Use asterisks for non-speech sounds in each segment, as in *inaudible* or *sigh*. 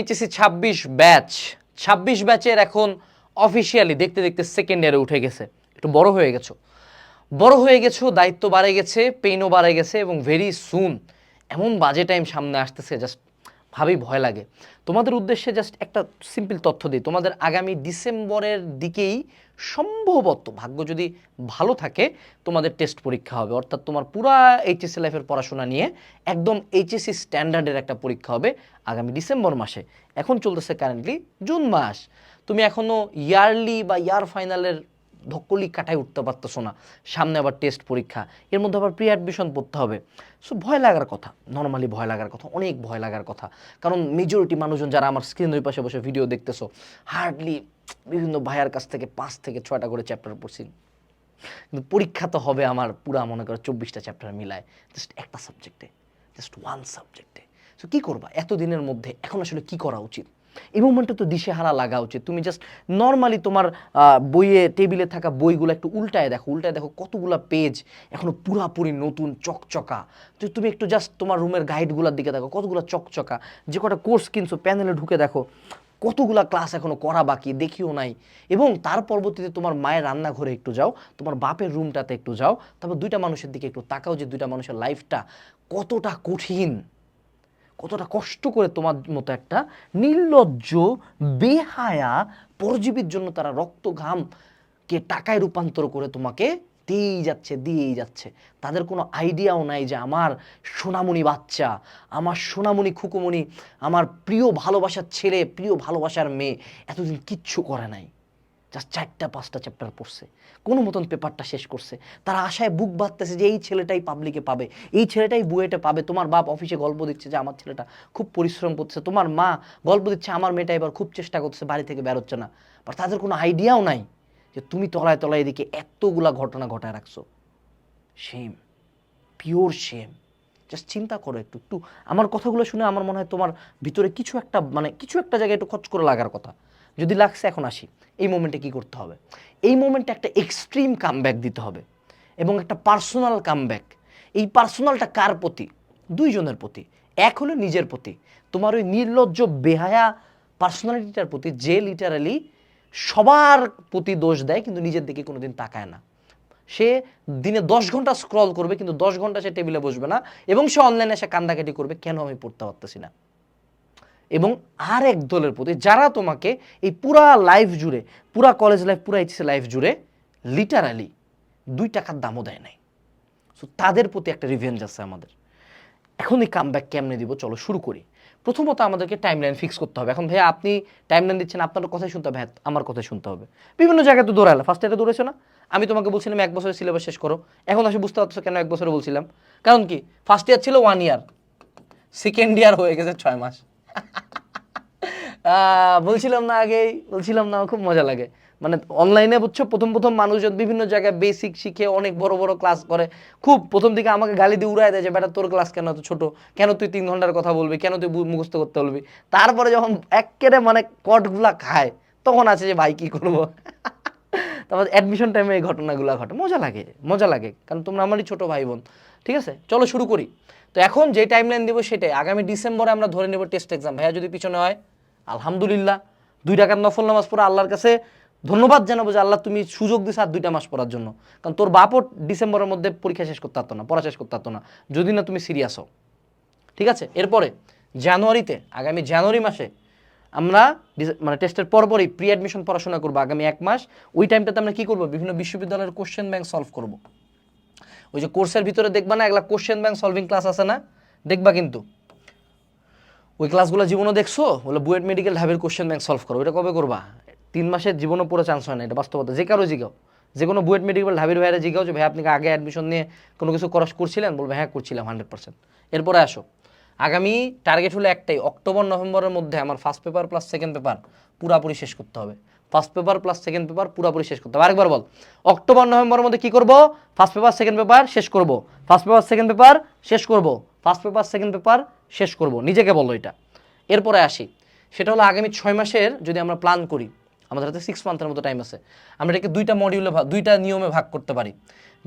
HSC ছাব্বিশ batch, ছাব্বিশ ব্যাচের এখন অফিসিয়ালি দেখতে দেখতে সেকেন্ড ইয়ারে উঠে গেছে। একটু বড় হয়ে গেছো। বড় হয়ে গেছো, দায়িত্ব বাড়ে গেছে পেইনও বাড়ে গেছে এবং ভেরি সুন এমন বাজে টাইম সামনে আসতেছে জাস্ট ভাবেই ভয় লাগে। তোমাদের উদ্দেশ্যে জাস্ট একটা সিম্পল তথ্য দিই। তোমাদের আগামী ডিসেম্বরের দিকেই সম্ভবত, ভাগ্য যদি ভালো থাকে, তোমাদের টেস্ট পরীক্ষা হবে। অর্থাৎ তোমার পুরা এইচএসসি লাইফের পড়াশোনা নিয়ে একদম এইচএসসি স্ট্যান্ডার্ডের একটা পরীক্ষা হবে আগামী ডিসেম্বর মাসে। এখন চলতেছে কারেন্টলি জুন মাস। তুমি এখনও ইয়ারলি বা ইয়ার ফাইনালের ধক্কলি কাটায় উঠতে পারতেছো না সামনে আবার টেস্ট পরীক্ষা। এর মধ্যে আবার প্রি অ্যাডমিশন পড়তে হবে। সো ভয় লাগার কথা। নর্মালি ভয় লাগার কথা। অনেক ভয় লাগার কথা। কারণ মেজরিটি মানুষজন যারা আমার স্ক্রিনের ওই পাশে বসে ভিডিও দেখতেছো হার্ডলি বিভিন্ন ভাইয়ার কাছ থেকে পাঁচ থেকে ছয়টা করে চ্যাপ্টার পড়ছি। কিন্তু পরীক্ষা তো হবে আমার পুরা, মনে করো, চব্বিশটা চ্যাপ্টার মিলায়। জাস্ট একটা সাবজেক্টে জাস্ট ওয়ান সাবজেক্টে সো কী করবা? এতদিনের মধ্যে এখন আসলে কি করা উচিত? এই মোমেন্টে তো দিশেহারা লাগা উচিত। তুমি জাস্ট নর্মালি তোমার বইয়ে টেবিলে থাকা বইগুলো একটু উল্টায় দেখো উল্টায় দেখো কতগুলো পেজ এখনও পুরাপুরি নতুন, চকচকা। তো তুমি একটু জাস্ট তোমার রুমের গাইডগুলোর দিকে দেখো, কতগুলো চকচকা। যে কটা কোর্স কিনছো প্যানেলে ঢুকে দেখো, কতগুলা ক্লাস এখনও করা বাকি, দেখিও নাই। এবং তার পরবর্তীতে তোমার মায়ের রান্নাঘরে একটু যাও, তোমার বাপের রুমটাতে একটু যাও, তারপর দুইটা মানুষের দিকে একটু তাকাও যে দুইটা মানুষের লাইফটা কতটা কঠিন। কতটা কষ্ট করে তোমার মতো একটা নির্লজ্জ, বেহায়া পরজীবীর জন্য তারা রক্ত ঘামকে টাকায় রূপান্তর করে তোমাকে দিয়েই যাচ্ছে দিয়েই যাচ্ছে। তাদের কোনো আইডিয়াও নাই যে আমার সোনামণি বাচ্চা, আমার সোনামণি খুকুমণি, আমার প্রিয় ভালোবাসার ছেলে, প্রিয় ভালোবাসার মেয়ে এতদিন কিচ্ছু করে নাই। জাস্ট চারটা, পাঁচটা চ্যাপ্টার পড়ছে। কোনো মতন পেপারটা শেষ করছে। তারা আশায় বুক বাঁধতেছে যে এই ছেলেটাই পাবলিকে পাবে। এই ছেলেটাই বুয়েটে পাবে। তোমার বাপ অফিসে গল্প দিচ্ছে যে আমার ছেলেটা খুব পরিশ্রম করছে। তোমার মা গল্প দিচ্ছে, আমার মেয়েটা এবার খুব চেষ্টা করছে, বাড়ি থেকে বেরোচ্ছে না। বা তাদের কোনো আইডিয়াও নাই যে তুমি তলায় তলায় এদিকে এতগুলা ঘটনা ঘটায় রাখছো। সেম পিওর সেম জাস্ট চিন্তা করো একটু একটু। আমার কথাগুলো শুনে আমার মনে হয় তোমার ভিতরে কিছু একটা মানে কিছু একটা জায়গায় একটু খচ করে লাগার কথা। যদি লাগছে এখন আসি। এই মোমেন্টে কি করতে হবে? এই মোমেন্টে একটা এক্সট্রিম কামব্যাক দিতে হবে এবং একটা পার্সোনাল কামব্যাক এই পার্সোনালটা কার প্রতি? দুইজনের প্রতি। এক হলো নিজের প্রতি। তোমার ওই নির্লজ্জ, বেহায়া পার্সোনালিটিটার প্রতি যে লিটারালি সবার প্রতি দোষ দেয়, কিন্তু নিজের দিকে কোনোদিন তাকায় না। সে দিনে দশ ঘণ্টা স্ক্রল করবে, কিন্তু দশ ঘণ্টা সে টেবিলে বসবে না এবং সে অনলাইনে এসে কান্দাকাটি করবে, কেন আমি পড়তে পারতেছি না? এবং আর এক দলের প্রতি যারা তোমাকে এই পুরা লাইফ জুড়ে, পুরা কলেজ লাইফ পুরা এইচএসি লাইফ জুড়ে লিটারালি দুই টাকার দামও দেয় নাই। সো তাদের প্রতি একটা রিভেঞ্জ আছে আমাদের। এখন এই কামব্যাক কেমনে দিব? চলো শুরু করি। প্রথমত আমাদেরকে টাইমলাইন ফিক্স করতে হবে। এখন ভাইয়া আপনি টাইমলাইন দিচ্ছেন, আপনার কথাই শুনতে হবে। হ্যাঁ আমার কথাই শুনতে হবে। বিভিন্ন জায়গায় তো দৌড়ালে। ফার্স্ট ইয়ারে দৌড়েছো না? আমি তোমাকে বলছিলাম এক বছরের সিলেবাস শেষ করো। এখন আসে বুঝতে পারছ কেন এক বছরে বলছিলাম? কারণ কি? ফার্স্ট ইয়ার ছিল ওয়ান ইয়ার সেকেন্ড ইয়ার হয়ে গেছে ছয় মাস। বলছিলাম না আগেই, বলছিলাম না, খুব মজা লাগে। মানে অনলাইনে বুঝছ, প্রথম প্রথম মানুষজন বিভিন্ন জায়গায় বেসিক শিখে অনেক বড় বড় ক্লাস করে। খুব প্রথম দিকে আমাকে গালি দিয়ে উড়ায় দেয় যে, বেটা, তোর ক্লাস কেন এত ছোট? কেন তুই তিন ঘণ্টার কথা বলবি? কেন তুই মুখস্থ করতে বলবি? তারপরে যখন একেবারে মানে কটগুলা খায়, তখন আছে যে, ভাই, কি করব? *laughs* তারপর অ্যাডমিশন টাইমে এই ঘটনাগুলো ঘটে। মজা লাগে মজা লাগে, কারণ তোমরা আমারই ছোট ভাই বোন। ঠিক আছে? চলো শুরু করি। তো এখন যে টাইমলাইন দিব সেটাই। আগামী ডিসেম্বরে আমরা ধরে নেব টেস্ট এক্সাম ভাইয়া, যদি পিছনে হয়, আলহামদুলিল্লাহ। দুই টাকার নফল নামাজ পড়ে আল্লাহর কাছে ধন্যবাদ জানাব যে আল্লাহ তুমি সুযোগ দিস আর দুইটা মাস পড়ার জন্য। কারণ তোর বাপও ডিসেম্বরের মধ্যে পরীক্ষা শেষ করতে পারতো না, পড়া শেষ করতে পারতো না। যদি না তুমি সিরিয়াস হও। ঠিক আছে? এরপরে, জানুয়ারিতে, আগামী জানুয়ারি মাসে আমরা মানে টেস্টের পরপরই প্রি অ্যাডমিশন পড়াশোনা করব আগামী এক মাস। ওই টাইমটাতে আমরা কী করব? বিভিন্ন বিশ্ববিদ্যালয়ের কোশ্চেন ব্যাংক সলভ করব। ওই যে কোর্সের ভিতরে দেখবা না এগুলা কোশ্চেন ব্যাংক সলভিং ক্লাস আছে না? দেখবা কিন্তু। ওই ক্লাসগুলো জীবনও দেখছ? বলে, বুয়েট মেডিকেল ঢাবের কোশ্চেন ব্যাংক সলভ করো। এটা কবে করবা? তিন মাসের জীবনও পুরো চান্স হয় না, এটা বাস্তবতা। যে কারও জিগাও। যে কোনো বুয়েট মেডিকেল ঢাবির ভাইরা জিগাও যে, ভাই, আপনি আগে অ্যাডমিশন নিয়ে কোনো কিছু করা করছিলেন? বলবে হ্যাঁ করছিলাম হান্ড্রেড পার্সেন্ট এরপরে আসো। আগামী টার্গেট হলো একটাই, অক্টোবর, নভেম্বরের মধ্যে আমার first paper plus second paper পুরাপুরি শেষ করতে হবে। First paper plus second paper পুরোপুরি শেষ করতে হবে। আরেকবার বল অক্টোবর নভেম্বরের মধ্যে কি করব? ফার্স্ট পেপার সেকেন্ড পেপার শেষ করব। ফার্স্ট পেপার সেকেন্ড পেপার শেষ করব। ফার্স্ট পেপার সেকেন্ড পেপার শেষ করব। নিজেকে বলো এটা। এরপরে আসি। সেটা হলো আগামী ছয় মাসের যদি আমরা প্ল্যান করি, আমাদের হাতে সিক্স মান্থের মতো টাইম আছে, আমরা এটাকে দুইটা মডিউলে দুইটা নিয়মে ভাগ করতে পারি।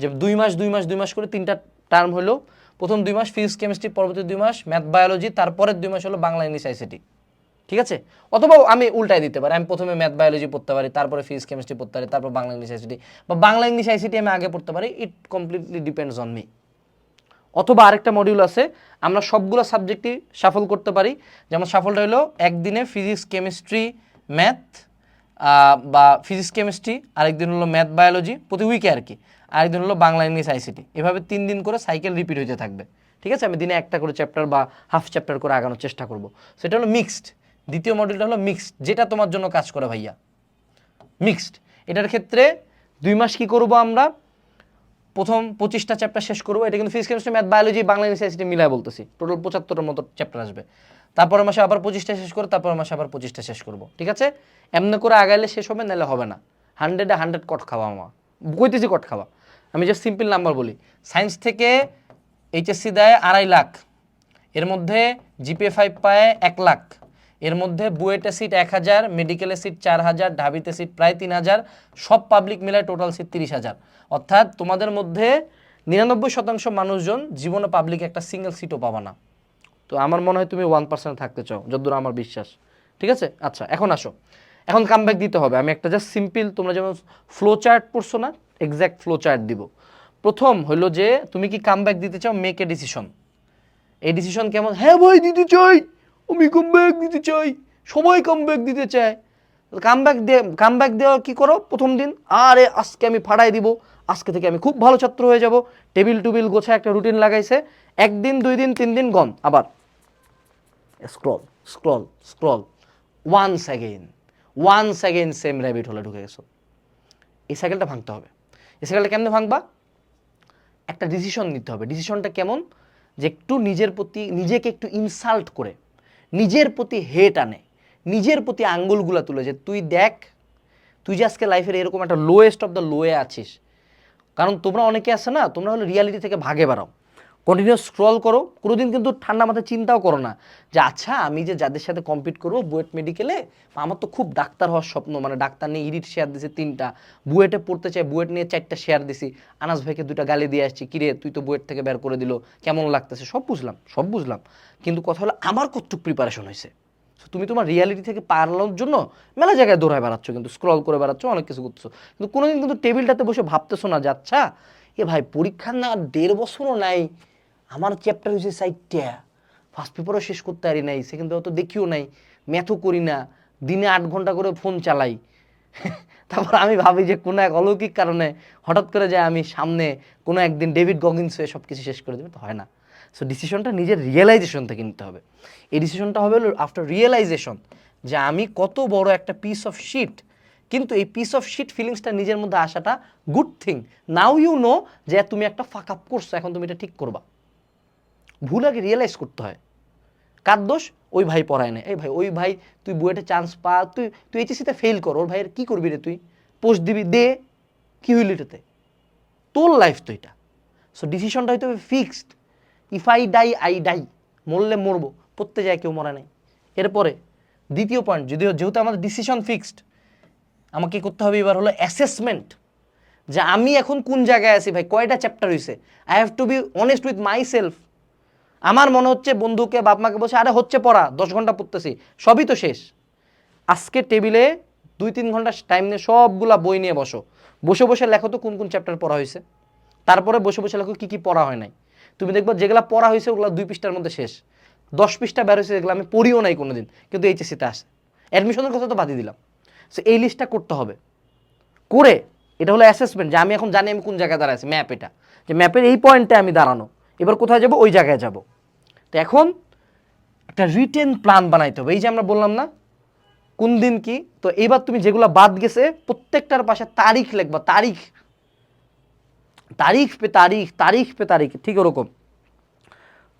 যে দুই মাস দুই মাস দুই মাস করে তিনটা টার্ম হলো, প্রথম দুই মাস ফিজিক্স কেমিস্ট্রি পরবর্তী দুই মাস ম্যাথ বায়োলজি তারপরের দুই মাস হলো বাংলা ইংলিশ আইসিটি ঠিক আছে? অথবা আমি উল্টাই দিতে পারি। আমি প্রথমে ম্যাথ বায়োলজি পড়তে পারি, তারপরে ফিজিক্স কেমিস্ট্রি পড়তে পারি, তারপর বাংলা ইংলিশ আইসিটি বা বাংলা ইংলিশ আইসিটি আমি আগে পড়তে পারি it completely depends on me অথবা আরেকটা মডিউল আছে, আমরা সবগুলো সাবজেক্টই সাফল করতে পারি। যেমন সাফলটা হলো, একদিনে ফিজিক্স কেমিস্ট্রি ম্যাথ বা ফিজিক্স কেমিস্ট্রি আরেকদিন হলো ম্যাথ বায়োলজি প্রতি উইকে আর কি। আরেকদিন হলো বাংলা ইংলিশ আইসিটি এভাবে তিন দিন করে সাইকেল রিপিট হতে থাকবে। ঠিক আছে? আমি দিনে একটা করে চ্যাপ্টার বা হাফ চ্যাপ্টার করে আগানোর চেষ্টা করব। সেটা হলো মিক্সড দ্বিতীয় মডিউলটা হলো মিক্সড যেটা তোমার জন্য কাজ করে ভাইয়া। মিক্সড এটার ক্ষেত্রে দুই মাস কি করব আমরা? প্রথম পঁচিশটা চ্যাপ্টার শেষ করব। এটা কিন্তু physics chemistry math biology Bangla, English ICT মিলাই বলতেছি। টোটাল পঁচাত্তরের মতো চ্যাপ্টার আসবে। তারপরের মাসে আবার পঁচিশটা শেষ করব, তারপরের মাসে আবার পঁচিশটা শেষ করব। ঠিক আছে? এমনি করে আগাইলে শেষ হবে নাহলে হবে না। হান্ড্রেডে হান্ড্রেড কট খাওয়া আমার। কইতেছি কট খাওয়া। আমি জাস্ট সিম্পল নাম্বার বলি। সায়েন্স থেকে এইচএসসি দেয় আড়াই লাখ। এর মধ্যে জিপিএ ফাইভ পায় এক লাখ। এর মধ্যে বুয়েটে সিট এক হাজার মেডিকেলের সিট চার হাজার, ঢাবিতে সিট প্রায় তিন হাজার, সব পাবলিক মিলায় টোটাল সিট তিরিশ হাজার। অর্থাৎ তোমাদের মধ্যে নিরানব্বই শতাংশ মানুষজন জীবনে পাবলিক একটা সিঙ্গেল সিটও পাবা না। তো আমার মনে হয় তুমি ওয়ান পার্সেন্ট থাকতে চাও যদ্দূর আমার বিশ্বাস। ঠিক আছে? আচ্ছা এখন আসো। এখন কামব্যাক দিতে হবে। আমি একটা জাস্ট সিম্পল তোমরা যেমন ফ্লো চার্ট পড়ছো না এক্স্যাক্ট ফ্লো চার্ট দিব। প্রথম হলো যে, তুমি কি কামব্যাক দিতে চাও? মেক এ ডিসিশন এই ডিসিশন কেমন? হ্যাঁ ভাই, দিতে চাই। আমি কামব্যাক দিতে চাই, সবাই কামব্যাক দিতে চায়। কামব্যাক দিয়ে কামব্যাক দেওয়া কী করো? প্রথম দিন, আরে আজকে আমি ফাড়াই দিব, আজকে থেকে আমি খুব ভালো ছাত্র হয়ে যাব। টেবিল টুবিল গোছায় একটা রুটিন লাগাইছে, একদিন, দুই দিন, তিন দিন গন আবার। Scroll scroll scroll once again once again same rabbit হলে ঢুকে গেছো। এই সাইকেলটা ভাঙতে হবে। এই সাইকেলটা কেমনে ভাঙবা? একটা ডিসিশন নিতে হবে। ডিসিশনটা কেমন? যে একটু নিজের প্রতি, নিজেকে একটু ইনসাল্ট করে। নিজের প্রতি হেট আনে, নিজের প্রতি আঙ্গুলগুলো তুলে যে, তুই দেখ, তুই যে আজকে লাইফের এরকম একটা লোয়েস্ট অফ দ্য লোয়ে আছিস। কারণ তোমরা অনেকে আছে না, তোমরা হলো রিয়ালিটি থেকে ভাগে বেরাও কন্টিনিউ স্ক্রল করো। কোনোদিন কিন্তু ঠান্ডা মাথায় চিন্তাও করো না যে আচ্ছা আমি যে যাদের সাথে কম্পিট করব বুয়েট মেডিকেলে আমার তো খুব ডাক্তার হওয়ার স্বপ্ন। মানে ডাক্তার নিয়ে ইডিট শেয়ার দিছি তিনটা। বুয়েটে পড়তে চাই, বুয়েট নিয়ে চারটা শেয়ার দিছি। আনাস ভাইকে দুটা গালি দিয়ে আসছি, কিরে, তুই তো বুয়েট থেকে বের করে দিল, কেমন লাগতেছে? সব বুঝলাম সব বুঝলাম। কিন্তু কথা হলো, আমার কতটুক প্রিপারেশন হয়েছে? তুমি তোমার রিয়ালিটি থেকে পালানোর জন্য মেলা জায়গায় দৌড়ায় বেড়াচ্ছ, কিন্তু স্ক্রল করে বেড়াচ্ছ, অনেক কিছু করতেছো। কিন্তু কোনোদিন কিন্তু টেবিলটাতে বসে ভাবতেছো না যাচ্ছা এ ভাই পরীক্ষা না, দেড় বছরও নাই আমার চ্যাপ্টার হয়েছে সাইডটা ফার্স্ট পেপারও শেষ করতে পারি নাই সেকেন্ড পেপার দেখিও নাই। ম্যাথও করি না, দিনে আট ঘণ্টা করে ফোন চালাই। *laughs* তারপর আমি ভাবি যে কোনো এক অলৌকিক কারণে হঠাৎ করে যে আমি সামনে কোনো একদিন ডেভিড গগিন্স হয়ে সব কিছু শেষ করে দেবে, তো হয় না। সো ডিসিশনটা নিজের রিয়েলাইজেশন থেকে নিতে হবে। এই ডিসিশনটা হবে আফটার রিয়েলাইজেশন যে আমি কত বড় একটা পিস অফ শিট কিন্তু এই পিস অফ শিট ফিলিংসটা নিজের মধ্যে আসাটা good thing now you know যে তুমি একটা ফাক আপ করছ, এখন তুমি এটা ঠিক করবা। ভুল আগে রিয়েলাইজ করতে হয়। কার দোষ? ওই ভাই পড়ায় না এই ভাই, ওই ভাই, তুই বুয়েটে চান্স পা, তুই তুই এইচএসিতে ফেল কর। ওর ভাইয়ের কী করবি রে তুই? পোস্ট দিবি, দে। কী হইল এটাতে? তোর লাইফ তো এটা। সো ডিসিশনটা হয়তো fixed if I die I die মরলে মরবো। পড়তে যায়, কেউ মরা নেই। এরপরে, দ্বিতীয় পয়েন্ট যদিও, যেহেতু আমাদের ডিসিশন ফিক্সড আমাকে করতে হবে? এবার হলো অ্যাসেসমেন্ট যে আমি এখন কোন জায়গায় আছি? ভাই, কয়টা চ্যাপ্টার হয়েছে I have to be honest with myself আমার মনে হচ্ছে বন্ধুকে বাপ মাকে বসে আরে, হচ্ছে পড়া, দশ ঘণ্টা পড়তেছি। সবই তো শেষ। আজকে টেবিলে দুই, তিন ঘণ্টা টাইম নিয়ে সবগুলা বই নিয়ে বসো। বসে বসে লেখো তো কোন কোন চ্যাপ্টার পড়া হয়েছে। তারপরে বসে বসে লেখো কী কী পড়া হয় নাই। তুমি দেখব যেগুলো পড়া হয়েছে ওগুলো দুই পৃষ্ঠার মধ্যে শেষ। দশ পৃষ্ঠা বের হয়েছে যেগুলো আমি পড়িও নাই কোনো দিন কিন্তু এইচএসিতে আসে অ্যাডমিশনের কথা তো বাদই দিলাম। সো এই লিস্টটা করতে হবে। করে, এটা হলো অ্যাসেসমেন্ট যে আমি এখন জানি আমি কোন জায়গায় দাঁড়াই আছি ম্যাপ এটা। যে ম্যাপের এই পয়েন্টে আমি দাঁড়ানো। এবার কোথায় যাব? ওই জায়গায় যাব। তো এখন একটা রিটেন প্ল্যান বানাইতে হবে। এই যে আমরা বললাম না, কোন দিন কি? তো এইবার তুমি যেগুলো বাদ গেছে, প্রত্যেকটার পাশে তারিখ লিখবা। তারিখ। তারিখ পে তারিখ তারিখ পে তারিখ, ঠিক ওরকম।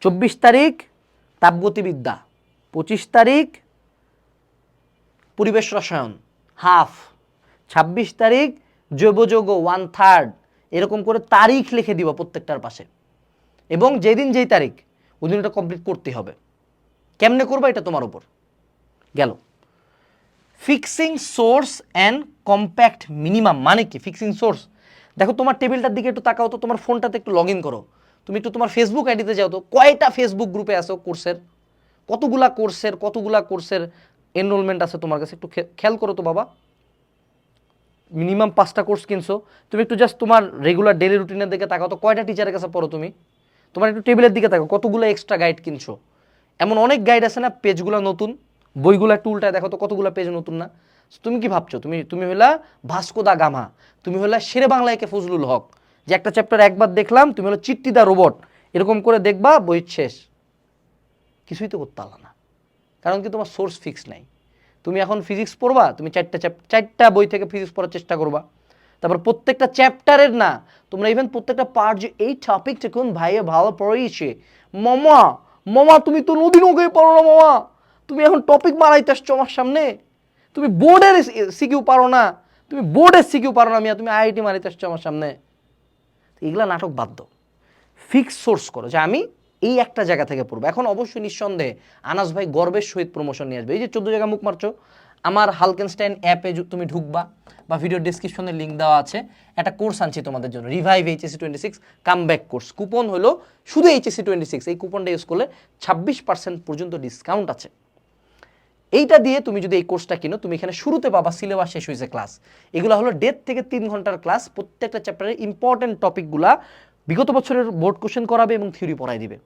চব্বিশ তারিখ, তাপগতিবিদ্যা। পঁচিশ তারিখ, পরিবেশ রসায়ন। হাফ ছাব্বিশ তারিখ জৈবযোগ ওয়ান থার্ড এরকম করে তারিখ লিখে দিব প্রত্যেকটার পাশে। এবং যেদিন যেই তারিখ ওই দিন ওটা কমপ্লিট করতে হবে। কেমনে করবা এটা তোমার উপর? গেল। Fixing source and compact minimum মানে কি? ফিক্সিং সোর্স দেখো তোমার টেবিলটার দিকে একটু তাকাও তো, তোমার ফোনটাতে একটু লগ ইন করো। তুমি একটু তোমার ফেসবুক আইডিতে যাও তো, কয়টা ফেসবুক গ্রুপে আসো কোর্সের কতগুলা কোর্সের কতগুলা কোর্সের এনরোলমেন্ট আছে তোমার কাছে? একটু খেয়াল করো তো বাবা। মিনিমাম পাঁচটা কোর্স কিনছো। তুমি একটু জাস্ট তোমার রেগুলার ডেলি রুটিনের দিকে তাকাও তো, কয়টা টিচারের কাছে পড়ো তুমি? তোমার একটু টেবিলের দিকে তাকাও কতগুলো এক্সট্রা গাইড কিনছো? এমন অনেক গাইড আছে না, পেজগুলো নতুন, বইগুলো একটু উল্টায় দেখো তো, কতগুলো পেজ নতুন না? তুমি কি ভাবছ? তুমি তুমি হলা ভাস্কো দা গামা, তুমি হলা শেরে বাংলায়কে ফজলুল হক, যে একটা চ্যাপ্টার একবার দেখলাম, তুমি হলো চিট্টি দা রোবট এরকম করে দেখবা, বই শেষ। কিছুই তো করতে পারলা না, কারণ কি তোমার সোর্স ফিক্স নাই। তুমি এখন ফিজিক্স পড়বা, তুমি চারটা চারটা বই থেকে ফিজিক্স পড়ার চেষ্টা করবা। তারপর প্রত্যেকটা চ্যাপ্টারের না, তোমরা ইভেন প্রত্যেকটা পার্ট যে এই টপিকটা কোন ভাইয়ে ভালো পড়িয়েছে, মামা মামা, তুমি তো নদী নৌকায় পড়ো না মামা, তুমি এখন টপিক মারাইতে আসছো আমার সামনে, তুমি বোর্ডের সিকিউ পারো না, তুমি বোর্ডের সিকিউ পারো না মিয়া, তুমি আইআইটি মারিতে আসছো আমার সামনে। এগুলা নাটক বাধ্য ফিক্স সোর্স করো যে আমি এই একটা জায়গা থেকে পড়ব। এখন অবশ্যই নিঃসন্দেহে আনাস ভাই গর্বের সহিত প্রমোশন নিয়ে আসবে। এই যে চোদ্দ জায়গা মুখ মারছো আমার হালকেনস্টাইন অ্যাপে তুমি ঢুকবা বা ভিডিও ডিসক্রিপশনে লিঙ্ক দেওয়া আছে। একটা কোর্স আনছি তোমাদের জন্য revive HSC twenty six comeback course coupon হলো শুধু এইচএসি টোয়েন্টি সিক্স এই কুপনটা ইউজ করলে ছাব্বিশ পার্সেন্ট পর্যন্ত ডিসকাউন্ট আছে। এইটা দিয়ে তুমি যদি এই কোর্সটা কিনো, তুমি এখানে শুরুতে পাবা সিলেবাস শেষ হয়েছে ক্লাস এগুলো হলো দেড় থেকে তিন ঘণ্টার ক্লাস প্রত্যেকটা চ্যাপ্টারের ইম্পর্টেন্ট টপিকগুলা বিগত বছরের বোর্ড কোশ্চেন করাবে এবং থিওরি পড়াই দিবে।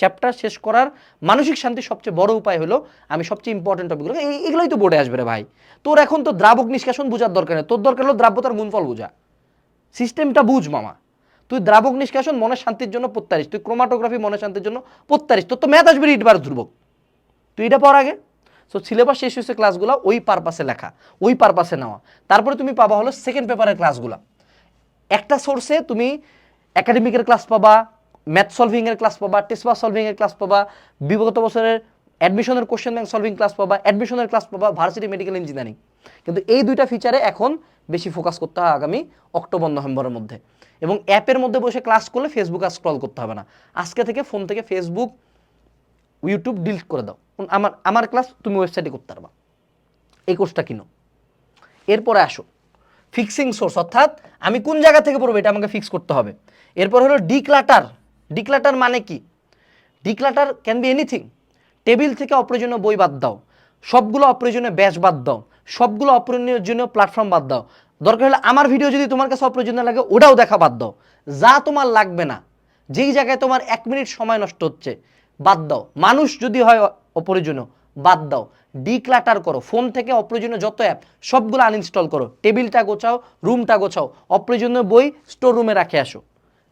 চ্যাপ্টার শেষ করার মানসিক শান্তির সবচেয়ে বড় উপায় হলো, আমি সবচেয়ে ইম্পর্টেন্ট টপিকগুলো এগুলোই তো বোর্ডে আসবে রে ভাই। তোর এখন তো দ্রাবক নিষ্কাশন বোঝার দরকার নেই। তোর দরকার হলো দ্রাব্যতার গুণফল বোঝা। সিস্টেমটা বুঝ মামা। তুই দ্রাবক নিষ্কাশন মনের শান্তির জন্য প্রত্যারিস। তুই ক্রোমাটোগ্রাফি মনের শান্তির জন্য প্রত্যারিস। তোর তো ম্যাথ আসবে রিডবার ধ্রুবক। তুই এটা পর আগে। সো সিলেবাস শেষ হয়েছে ক্লাসগুলো ওই পারপাসে লেখা। ওই পারপাসে নেওয়া। তারপরে তুমি পাবা হলো সেকেন্ড পেপারের ক্লাসগুলো একটা সোর্সে তুমি একাডেমিকের ক্লাস পাবা ম্যাথ সলভিংয়ের ক্লাস পাবা, টেস্ট সলভিংয়ের ক্লাস পাবা, বিগত বছরের অ্যাডমিশনের কোশ্চেন ব্যাংক সলভিং ক্লাস পাবা অ্যাডমিশনের ক্লাস পাবা ভার্সিটি মেডিকেল ইঞ্জিনিয়ারিং কিন্তু এই দুইটা ফিচারে এখন বেশি ফোকাস করতে হয় আগামী অক্টোবর, নভেম্বরের মধ্যে। এবং অ্যাপের মধ্যে বসে ক্লাস করলে ফেসবুক আর স্ক্রল করতে হবে না। আজকে থেকে ফোন থেকে ফেসবুক ইউটিউব ডিলিট করে দাও। আমার আমার ক্লাস তুমি ওয়েবসাইটে করতে পারবা। এই কোর্সটা কিনো। এরপরে আসো। ফিক্সিং সোর্স অর্থাৎ আমি কোন জায়গা থেকে পড়ব এটা আমাকে ফিক্স করতে হবে। এরপর হলো ডিক্লাটার ডিক্লাটার মানে কি? Declutter can be anything table থেকে অপ্রয়োজনীয় বই বাদ দাও। সবগুলো অপ্রয়োজনীয় ব্যাচ বাদ দাও। সবগুলো অপ্রয়োজনীয় প্ল্যাটফর্ম বাদ দাও। দরকার হলে আমার ভিডিও যদি তোমার কাছে অপ্রয়োজনীয় লাগে, ওটাও দেখা বাদ দাও। যা তোমার লাগবে না। যেই জায়গায় তোমার এক মিনিট সময় নষ্ট হচ্ছে, বাদ দাও। মানুষ যদি হয় অপ্রয়োজনীয়, বাদ দাও। ডিক্লাটার করো। ফোন থেকে অপ্রয়োজনীয় যত অ্যাপ সবগুলো আনইনস্টল করো। টেবিলটা গোছাও রুমটা গোছাও। অপ্রয়োজনীয় বই স্টোর রুমে রাখে আসো।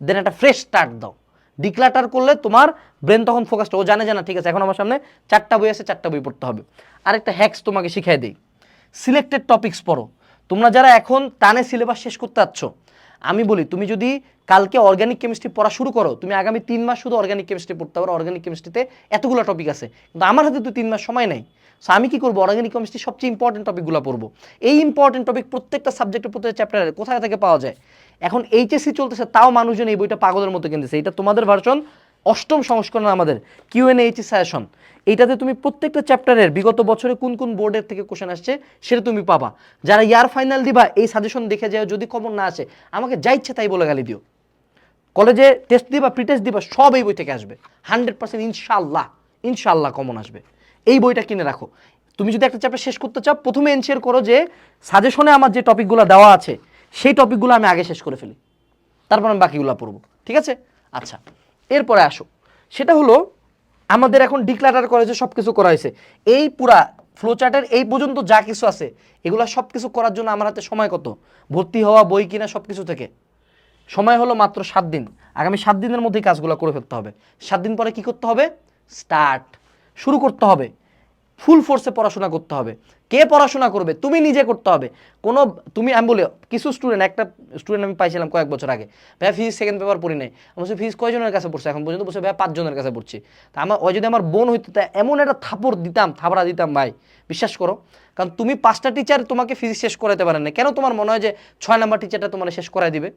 দেন একটা ফ্রেশ স্টার্ট দাও। ডিক্লাটার করলে তোমার ব্রেন তখন ফোকাসটা ও জানে জানা ঠিক আছে, এখন আমার সামনে চারটা বই আছে, চারটা বই পড়তে হবে। আরেকটা হ্যাক্স তোমাকে শিখাই দিই। সিলেক্টেড টপিকস পড়ো। তোমরা যারা এখন টানে সিলেবাস শেষ করতে যাচ্ছ আমি বলি, তুমি যদি কালকে অর্গানিক কেমিস্ট্রি পড়া শুরু করো, তুমি আগামী তিন মাস শুধু অর্গানিক কেমিস্ট্রি পড়তে পারো অর্গানিক কেমিস্ট্রিতে এতগুলো টপিক আছে। কিন্তু আমার হাতে তো তিন মাস সময় নেই। সো আমি কি করব? অর্গানিক কেমিস্ট্রি সবচেয়ে ইম্পর্টেন্ট টপিকগুলো পড়ব। এই ইম্পর্টেন্ট টপিক প্রত্যেকটা সাবজেক্টের প্রত্যেকটা চ্যাপ্টারে কোথায় থেকে পাওয়া যায়? এখন এইচএসসি চলতেছে, তাও মানুষজন এই বইটা পাগলের মতো কিনতেছে। এটা তোমাদের ভার্সন অষ্টম সংস্করণ আমাদের কিউএন এইচ সেশন এইটাতে তুমি প্রত্যেকটা চ্যাপ্টারের বিগত বছরে কোন কোন বোর্ডের থেকে কোশ্চেন আসছে, সেটা তুমি পাবা। যারা ইয়ার ফাইনাল দিবা, এই সাজেশন দেখে যায় যদি কমন না আসে, আমাকে যা ইচ্ছে তাই বলে গালি দিও। কলেজে টেস্ট দিবা প্রি টেস্ট দিবা, সব এই বই থেকে আসবে। হান্ড্রেড পার্সেন্ট ইনশাল্লাহ ইনশাল্লাহ কমন আসবে। এই বইটা কিনে রাখো। তুমি যদি একটা চ্যাপ্টার শেষ করতে চাও, প্রথমে এনশিয়ার করো যে সাজেশনে আমার যে টপিকগুলো দেওয়া আছে, সেই টপিকগুলো আমি আগে শেষ করে ফেলি। তারপর আমি বাকিগুলো পড়ব, ঠিক আছে? আচ্ছা এরপরে আসো। সেটা হলো, আমাদের এখন ডিক্লাটার কলেজে সব কিছু করা হয়েছে, এই পুরা ফ্লোচার্টের এই পর্যন্ত যা কিছু আছে, এগুলো সব কিছু করার জন্য আমার হাতে সময় কত? ভর্তি হওয়া বই কিনা সব কিছু থেকে। সময় হলো মাত্র সাত দিন। আগামী সাত দিনের মধ্যেই কাজগুলো করে ফেলতে হবে। সাত দিন পরে কি করতে হবে? স্টার্ট শুরু করতে হবে। ফুল ফোর্সে পড়াশোনা করতে হবে। কে পড়াশোনা করবে? তুমি নিজে করতে হবে। কোনো, তুমি, আমি বলি, কিছু স্টুডেন্ট একটা স্টুডেন্ট আমি পাইছিলাম কয়েক বছর আগে। ভাইয়া ফিজিক্স সেকেন্ড পেপার পড়ি নাই। আমি বলছি ফিজিক্স কয়জনের কাছে পড়ছে? এখন পর্যন্ত বলছে, ভাইয়া পাঁচজনের কাছে পড়ছি। তা আমার, ওই যদি আমার বোন হইতো, তা এমন একটা থাপড় দিতাম, থাপড়া দিতাম, ভাই, বিশ্বাস করো। কারণ তুমি পাঁচটা টিচার তোমাকে ফিজিক্স শেষ করাতে পারেন না কেন তোমার মনে হয় যে ছয় নাম্বার টিচারটা তোমার শেষ করাই দিবে?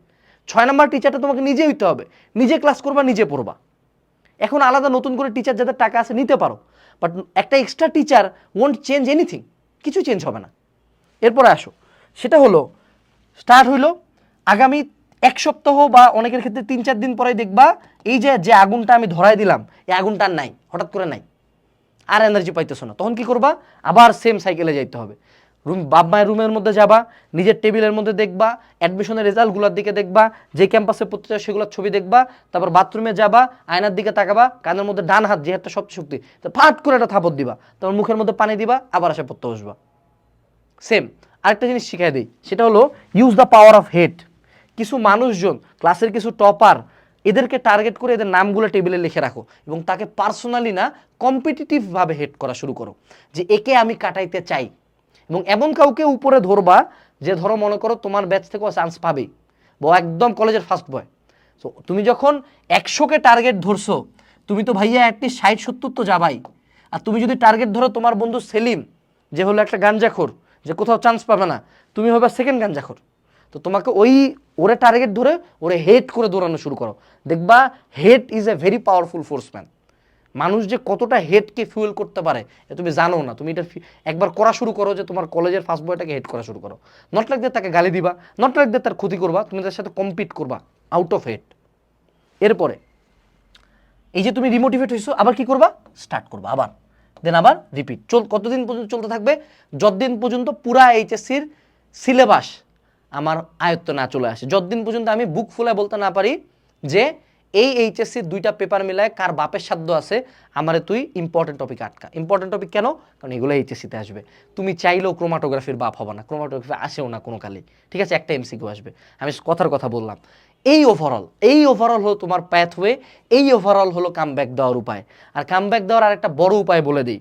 ছয় নাম্বার টিচারটা তোমাকে নিজে হইতে হবে। নিজে ক্লাস করবা, নিজে পড়বা। এখন আলাদা নতুন করে টিচার যাদের টাকা আছে, নিতে পারো। বাট একটা extra teacher won't change anything কিছু চেঞ্জ হবে না। এরপরে আসো। সেটা হলো স্টার্ট হইল, আগামী এক সপ্তাহ বা অনেকের ক্ষেত্রে তিন চার দিন পরে দেখবা, এই যে যে আগুনটা আমি ধরাই দিলাম, এই আগুনটা নাই, হঠাৎ করে নাই। আর এনার্জি পাইতেছো না। তখন কি করবা? আবার সেম সাইকেলে যাইতে হবে। রুম বাপ মায়ের রুমের মধ্যে যাবা, নিজের টেবিলের মধ্যে দেখবা অ্যাডমিশনের রেজাল্টগুলোর দিকে দেখবা, যে ক্যাম্পাসে পড়তে চাও সেগুলোর ছবি দেখবা, তারপর বাথরুমে যাবা, আয়নার দিকে তাকাবা, কানের মধ্যে ডান হাত যে হাতটা সবচেয়ে শক্তি, তো ফাট করে একটা থাপড় দিবা, তারপর মুখের মধ্যে পানি দিবা, আবার আসে পড়তে বসবা। সেম আরেকটা জিনিস শিখাই দিই, সেটা হলো use the power of head কিছু মানুষজন ক্লাসের কিছু টপার এদেরকে টার্গেট করে এদের নামগুলো টেবিলে লিখে রাখো এবং তাকে পার্সোনালি না কম্পিটিটিভভাবে হেড করা শুরু করো, যে একে আমি কাটাইতে চাই। এবং এমন কাউকে উপরে ধরবা যে ধরো মনে করো তোমার ব্যাচ থেকেও চান্স পাবেই। বা একদম কলেজের ফার্স্ট বয় সো তুমি যখন একশোকে টার্গেট ধরছো, তুমি তো ভাইয়া একটি ষাট, সত্তর তো যাবাই। আর তুমি যদি টার্গেট ধরো তোমার বন্ধু সেলিম, যে হলো একটা গাঞ্জাখোর, যে কোথাও চান্স পাবে না, তুমি হবে সেকেন্ড গাঞ্জাখোর। তো তোমাকে ওই, ওরে টার্গেট ধরে ওরে হেট করে দৌড়ানো শুরু করো। দেখবা hate is a very powerful ফোর্সম্যান মানুষ যে কতটা হেডকে ফুয়েল করতে পারে তুমি জানো না। তুমি এটা একবার করা শুরু করো যে তোমার কলেজের ফার্স্ট বয়টাকে হেড করা শুরু করো। নট লাইক দিয়ে তাকে গালি দিবা নট লাইক দিয়ে তার ক্ষতি করবা, তুমি তার সাথে কম্পিট করবা আউট অফ হেড এরপরে, এই যে তুমি রিমোটিভেট হয়েছো আবার কি করবা? স্টার্ট করবা আবার। দেন আবার রিপিট চল, কতদিন পর্যন্ত চলতে থাকবে? যতদিন পর্যন্ত পুরা এইচএসসির সিলেবাস আমার আয়ত্ত না চলে আসে। যতদিন পর্যন্ত আমি বুক ফুলে বলতে না পারি যে এই এইচএসসির দুইটা পেপার মিলায় কার বাপের সাধ্য আছে, আমারে তুই ইম্পর্টেন্ট টপিক আটকা। ইম্পর্টেন্ট টপিক কেন? কারণ এগুলো এইচএসসিতে আসবে। তুমি চাইলেও ক্রোমাটোগ্রাফির বাপ হবে না ক্রোমাটোগ্রাফি আসেও না কোনো কালে ঠিক আছে? একটা এমসিকিউ আসবে। আমি কথার কথা বললাম। এই ওভারঅল এই ওভারঅল হলো তোমার প্যাথওয়ে এই ওভারঅল হলো কামব্যাক দেওয়ার উপায়। আর কামব্যাক দেওয়ার আরেকটা বড় উপায় বলে দিই।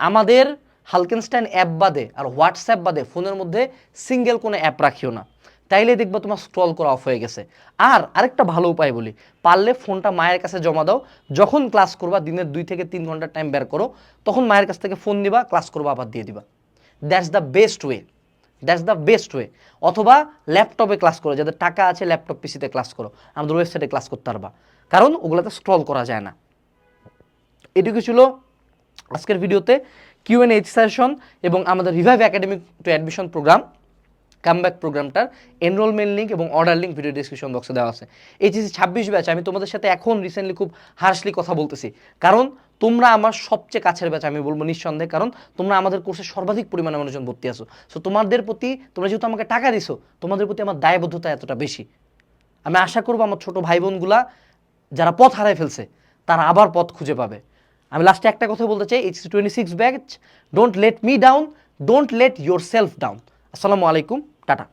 আমাদের হালকেনস্টাইন অ্যাপ বাদে আর হোয়াটসঅ্যাপ বাদে ফোনের মধ্যে সিঙ্গেল কোনো অ্যাপ রাখিও না। তাইলে দেখব তোমার স্ক্রল করা অফ হয়ে গেছে। আর আরেকটা ভালো উপায় বলি, পারলে ফোনটা মায়ের কাছে জমা দাও, যখন ক্লাস করবা, দিনের দুই থেকে তিন ঘণ্টা টাইম বের করো, তখন মায়ের কাছ থেকে ফোন নিবা ক্লাস করবা, আবার দিয়ে দিবা। That's the best way that's the best way অথবা ল্যাপটপে ক্লাস করো, যাদের টাকা আছে ল্যাপটপ পিসিতে ক্লাস করো, আমাদের ওয়েবসাইটে ক্লাস করতে পারবা। কারণ ওগুলোতে স্ক্রল করা যায় না। এটুকু ছিল আজকের ভিডিওতে কিউ এন এইচ সেশন এবং আমাদের revive academic to admission programme comeback প্রোগ্রামটার enrolment link এবং অর্ডার লিঙ্ক ভিডিও ডিসক্রিপশন বক্সে দেওয়া আছে। এইচএসি ছাব্বিশ ব্যাচ আমি তোমাদের সাথে এখন রিসেন্টলি খুব হার্শলি কথা বলতেছি। কারণ তোমরা আমার সবচেয়ে কাছের ব্যাচ আমি বলব নিঃসন্দেহে, কারণ তোমরা আমাদের কোর্সে সর্বাধিক পরিমাণে মানুষজন ভর্তি আছো। সো তোমাদের প্রতি, তোমরা যেহেতু আমাকে টাকা দিছো, তোমাদের প্রতি আমার দায়বদ্ধতা এতটা বেশি। আমি আশা করব আমার ছোট ভাই বোনগুলা যারা পথ হারায় ফেলছে, তারা আবার পথ খুঁজে পাবে। আমি লাস্টে একটা কথা বলতে চাই H twenty six batch don't let me down don't let yourself down আসসালামু আলাইকুম টাটা।